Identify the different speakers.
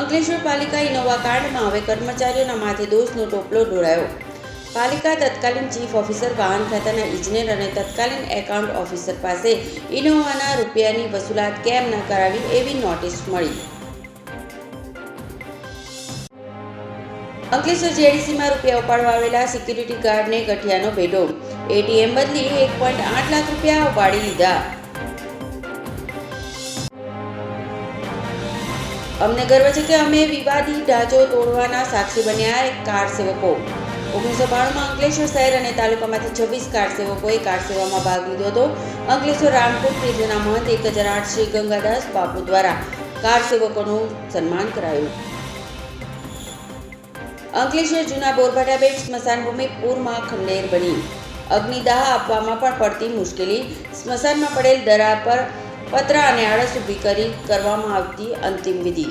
Speaker 1: અંકલેશ્વર પાલિકા ઇનોવા કાંડમાં હવે કર્મચારીઓના માથે દોષનો ટોપલો ઢોળાયો. પાલિકા તત્કાલીન ચીફ ઓફિસર, વાહન ખાતાના ઇજનેર અને તત્કાલીન એકાઉન્ટ ઓફિસર પાસે ઇનોવાના રૂપિયાની વસૂલાત કેમ ન કરાવી એવી નોટિસ મળી. અંકલેશ્વર જેડીસીમાં રૂપિયા ઉપાડવા આવેલા સિક્યુરિટી ગાર્ડને ગઠિયાનો ભેટો. એટીએમ બદલી એક પોઈન્ટ આઠ લાખ રૂપિયા ઉપાડી લીધા. અમને ગર્વ છે કે અમે વિવાદી ઢાંચો તોડવાના સાક્ષી બન્યા એક કાર સેવકો. ઓગણીસો બાણુંમાં અંકલેશ્વર શહેર અને તાલુકામાંથી છવ્વીસ કાર સેવકોએ કાર સેવામાં ભાગ લીધો હતો. અંકલેશ્વર રામકુટ તીર્થના મહંત, એક હજાર આઠ શ્રી ગંગાદાસ બાપુ દ્વારા કાર સેવકોનું સન્માન કરાયું. અંકલેશ્વર જૂના બોરભાટા બેટ સ્મશાન ભૂમિ પૂરમાં ખંડેર બની. અગ્નિદાહ આપવામાં પણ પડતી મુશ્કેલી. સ્મશાનમાં પડેલ દરા પર પતરા અને આળસ ઊભી કરી કરવામાં આવતી અંતિમ વિધિ.